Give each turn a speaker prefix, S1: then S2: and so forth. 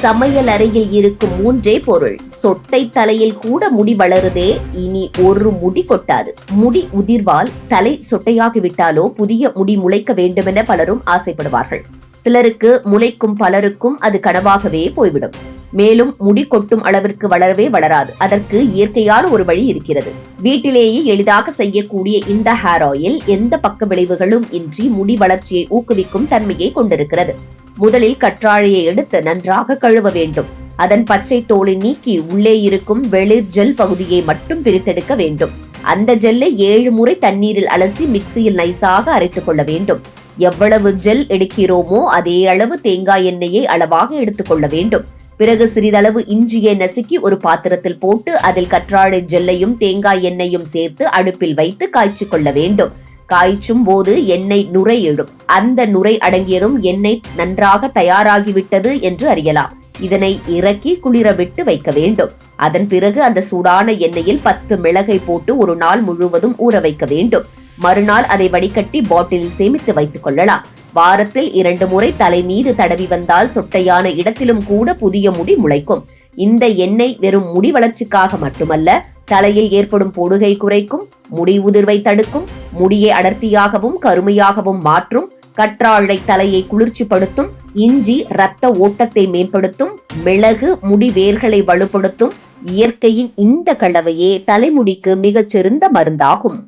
S1: சமையல் அறையில் இருக்கும் மூன்றே பொருள். சொட்டை தலையில் கூட முடி வளருதே இனி ஒரு முடி கொட்டாது. முடி உதிர்வால் தலை சொட்டையாகிவிட்டாலோ புதிய முடி முளைக்க வேண்டுமென பலரும் ஆசைப்படுவார்கள். சிலருக்கு முளைக்கும் பலருக்கும் அது கனவாகவே போய்விடும். மேலும் முடி கொட்டும் அளவிற்கு வளரவே வளராது. அதற்கு இயற்கையான ஒரு வழி இருக்கிறது. வீட்டிலேயே எளிதாக செய்யக்கூடிய இந்த ஹேர் ஆயில் எந்த பக்க விளைவுகளும் இன்றி முடி வளர்ச்சியை ஊக்குவிக்கும் தன்மையை கொண்டிருக்கிறது. முதலில் கற்றாழையை எடுத்து நன்றாக கழுவ வேண்டும். அதன் பச்சை தோலை நீக்கி உள்ளே இருக்கும் வெளிர் ஜெல் பகுதியை மட்டும் பிரித்தெடுக்க வேண்டும். அந்த ஜெல்லை ஏழு முறை தண்ணீரில் அலசி மிக்சியில் நைஸாக அரைத்துக் கொள்ள வேண்டும். எவ்வளவு ஜெல் எடுக்கிறோமோ அதே அளவு தேங்காய் எண்ணெயை அளவாக எடுத்துக்கொள்ள வேண்டும். பிறகு சிறிதளவு இஞ்சியை நசுக்கி ஒரு பாத்திரத்தில் போட்டு அதில் கற்றாழை ஜெல்லையும் தேங்காய் எண்ணெயும் சேர்த்து அடுப்பில் வைத்து காய்ச்சி கொள்ள வேண்டும். காய்ச்சும் போது எண்ணெய் நுரை எழும் அந்த நுரை அடங்கியதும் எண்ணெய் நன்றாக தயாராகிவிட்டது என்று அறியலாம். இதனை இறக்கி குளிர விட்டு வைக்க வேண்டும். அதன் பிறகு அந்த சூடான எண்ணெயில் பத்து மிளகை போட்டு ஒரு நாள் முழுவதும் ஊற வைக்க வேண்டும். மறுநாள் அதை வடிகட்டி பாட்டிலில் சேமித்து வைத்துக் கொள்ளலாம். வாரத்தில் இரண்டு முறை தலை மீது தடவி வந்தால் சொட்டையான இடத்திலும் கூட புதிய முடி முளைக்கும். இந்த எண்ணெய் வெறும் முடி வளர்ச்சிக்காக மட்டுமல்ல தலையில் ஏற்படும் பொடுகை குறைக்கும் முடி உதிர்வை தடுக்கும் முடியை அடர்த்தியாகவும் கருமையாகவும் மாற்றும் கற்றாழை தலையை குளிர்ச்சிப்படுத்தும் இஞ்சி இரத்த ஓட்டத்தை மேம்படுத்தும் மிளகு முடி வேர்களை வலுப்படுத்தும் இயற்கையின் இந்த கலவையே தலைமுடிக்கு மிகச்சிறந்த மருந்தாகும்.